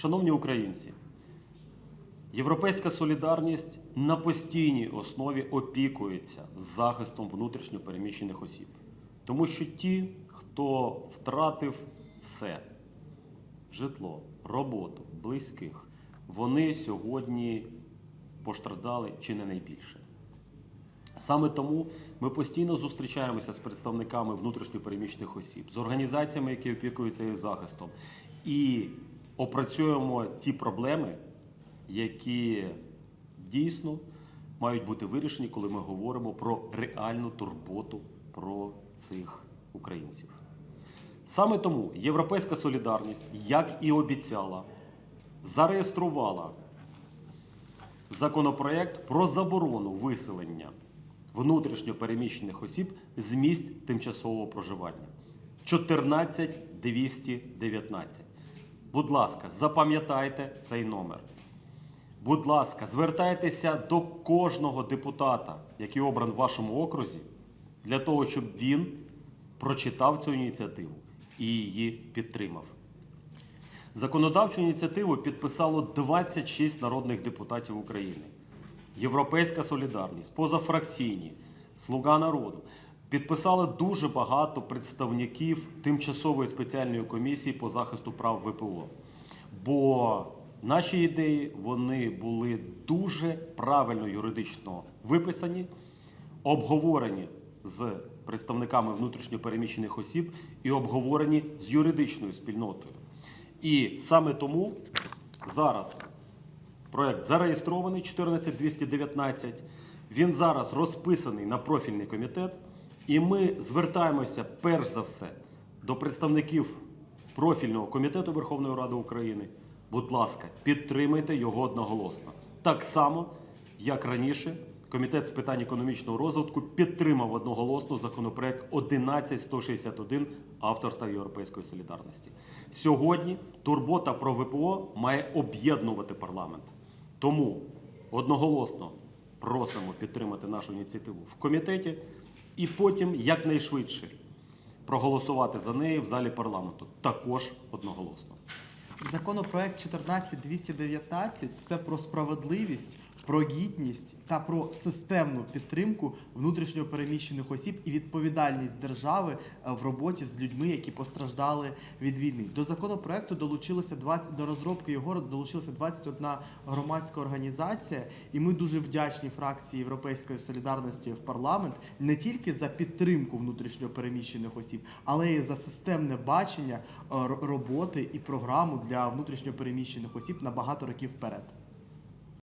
Шановні українці, Європейська солідарність на постійній основі опікується захистом внутрішньо переміщених осіб. Тому що ті, хто втратив все житло, роботу, близьких, вони сьогодні постраждали чи не найбільше. Саме тому ми постійно зустрічаємося з представниками внутрішньопереміщених осіб, з організаціями, які опікуються їх захистом, і опрацюємо ті проблеми, які дійсно мають бути вирішені, коли ми говоримо про реальну турботу про цих українців. Саме тому Європейська солідарність, як і обіцяла, зареєструвала законопроект про заборону виселення внутрішньо переміщених осіб з місць тимчасового проживання. 14219. Будь ласка, запам'ятайте цей номер. Будь ласка, звертайтеся до кожного депутата, який обран в вашому окрузі, для того, щоб він прочитав цю ініціативу і її підтримав. Законодавчу ініціативу підписало 26 народних депутатів України. Європейська солідарність, позафракційні, Слуга народу. Підписали дуже багато представників тимчасової спеціальної комісії по захисту прав ВПО. Бо наші ідеї вони були дуже правильно юридично виписані, обговорені з представниками внутрішньопереміщених осіб і обговорені з юридичною спільнотою. І саме тому зараз проект зареєстрований 14219. Він зараз розписаний на профільний комітет, і ми звертаємося перш за все до представників профільного комітету Верховної Ради України. Будь ласка, підтримайте його одноголосно. Так само, як раніше, комітет з питань економічного розвитку підтримав одноголосно законопроект 11161 авторства Європейської солідарності. Сьогодні турбота про ВПО має об'єднувати парламент. Тому одноголосно просимо підтримати нашу ініціативу в комітеті і потім якнайшвидше проголосувати за неї в залі парламенту. Також одноголосно. Законопроект 14219 – це про справедливість, про гідність та про системну підтримку внутрішньо переміщених осіб і відповідальність держави е, в роботі з людьми, які постраждали від війни. До законопроекту долучилося 20, до розробки його долучилася 21 громадська організація, і ми дуже вдячні фракції Європейської солідарності в парламент не тільки за підтримку внутрішньо переміщених осіб, але й за системне бачення е, роботи і програму для внутрішньо переміщених осіб на багато років вперед.